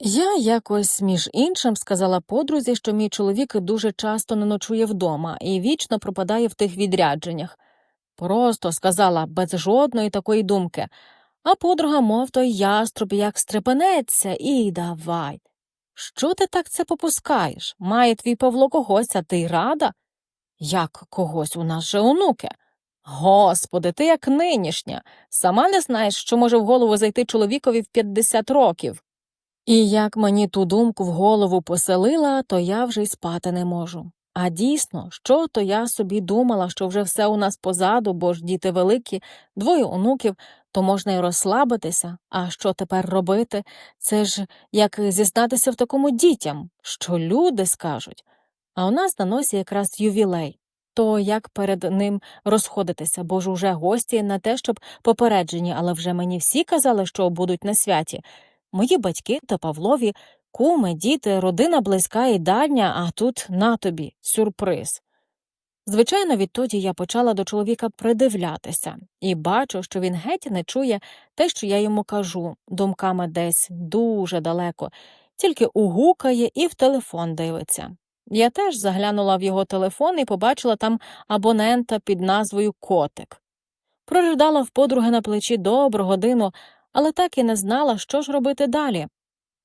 Я якось між іншим сказала подрузі, що мій чоловік дуже часто не ночує вдома і вічно пропадає в тих відрядженнях. Просто сказала без жодної такої думки. А подруга, мов той яструб, як стрепенеться, і давай. Що ти так це попускаєш? Має твій Павло когось, а ти рада? Як когось у нас же онуки. Господи, ти як нинішня. Сама не знаєш, що може в голову зайти чоловікові в 50 років. І як мені ту думку в голову поселила, то я вже й спати не можу. А дійсно, що то я собі думала, що вже все у нас позаду, бо ж діти великі, двоє онуків, то можна й розслабитися. А що тепер робити? Це ж як зізнатися в такому дітям, що люди скажуть. А у нас на носі якраз ювілей. То як перед ним розходитися, бо ж уже гості на те, щоб попереджені, але вже мені всі казали, що будуть на святі. Мої батьки та Павлові, куми, діти, родина близька і дальня, а тут на тобі сюрприз. Звичайно, відтоді я почала до чоловіка придивлятися і бачу, що він геть не чує те, що я йому кажу, думками десь дуже далеко, тільки угукає і в телефон дивиться. Я теж заглянула в його телефон і побачила там абонента під назвою Котик. Проридала в подруги на плечі добру годину, але так і не знала, що ж робити далі.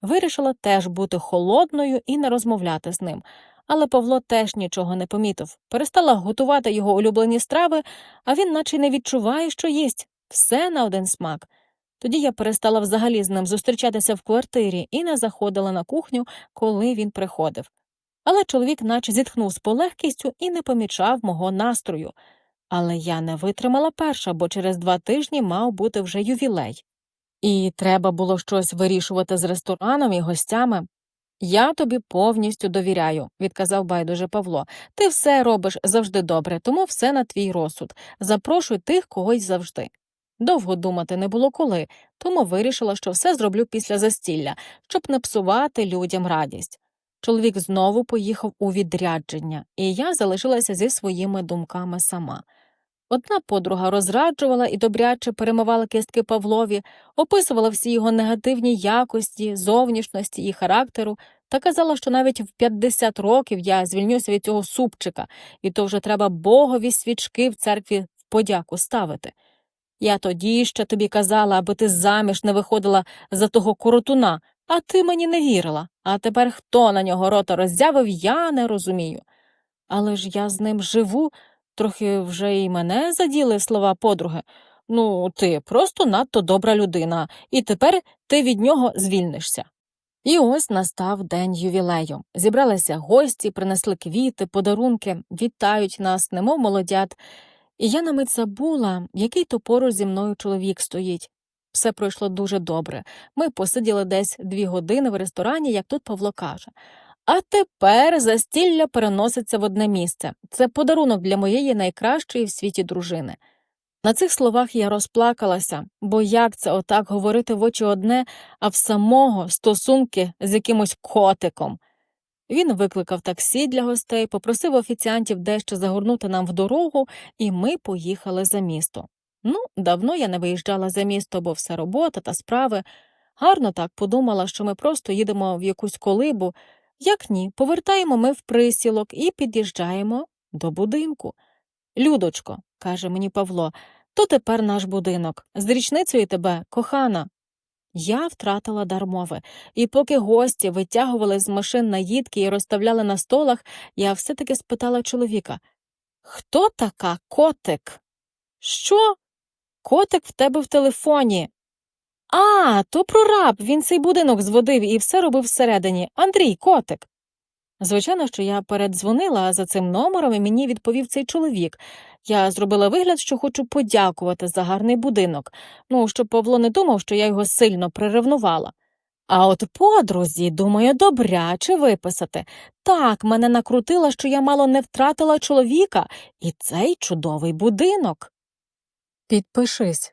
Вирішила теж бути холодною і не розмовляти з ним. Але Павло теж нічого не помітив. Перестала готувати його улюблені страви, а він наче не відчуває, що їсть все на один смак. Тоді я перестала взагалі з ним зустрічатися в квартирі і не заходила на кухню, коли він приходив. Але чоловік наче зітхнув з полегкістю і не помічав мого настрою. Але я не витримала перша, бо через два тижні мав бути вже ювілей. І треба було щось вирішувати з рестораном і гостями. Я тобі повністю довіряю, відказав байдуже Павло. Ти все робиш завжди добре, тому все на твій розсуд. Запрошуй тих когось завжди. Довго думати не було коли, тому вирішила, що все зроблю після застілля, щоб не псувати людям радість. Чоловік знову поїхав у відрядження, і я залишилася зі своїми думками сама. Одна подруга розраджувала і добряче перемивала кістки Павлові, описувала всі його негативні якості, зовнішності і характеру, та казала, що навіть в 50 років я звільнюся від цього супчика, і то вже треба богові свічки в церкві в подяку ставити. Я тоді ще тобі казала, аби ти заміж не виходила за того коротуна, а ти мені не вірила. А тепер хто на нього рота роззявив, я не розумію. Але ж я з ним живу. Трохи вже й мене заділи слова подруги. Ну, ти просто надто добра людина, і тепер ти від нього звільнишся. І ось настав день ювілею. Зібралися гості, принесли квіти, подарунки, вітають нас, немов молодят. І я на мить забула, який то поруч зі мною чоловік стоїть. Все пройшло дуже добре. Ми посиділи десь дві години в ресторані, як тут Павло каже. А тепер застілля переноситься в одне місце. Це подарунок для моєї найкращої в світі дружини. На цих словах я розплакалася, бо як це отак говорити в очі одне, а в самого стосунки з якимось котиком. Він викликав таксі для гостей, попросив офіціантів дещо загорнути нам в дорогу, і ми поїхали за місто. Ну, давно я не виїжджала за місто, бо все робота та справи. Гарно так подумала, що ми просто їдемо в якусь колибу. Як ні, повертаємо ми в присілок і під'їжджаємо до будинку. Людочко, каже мені Павло, то тепер наш будинок. З річницею тебе, кохана. Я втратила дар мови, і поки гості витягували з машин наїдки і розставляли на столах, я все таки спитала чоловіка Хто така котик? Що? Котик в тебе в телефоні. А, то прораб, він цей будинок зводив і все робив всередині. Андрій, котик. Звичайно, що я передзвонила за цим номером і мені відповів цей чоловік. Я зробила вигляд, що хочу подякувати за гарний будинок, ну, щоб Павло не думав, що я його сильно приревнувала. А от подрузі, думаю, добряче виписати. Так, мене накрутила, що я мало не втратила чоловіка і цей чудовий будинок. Підпишись,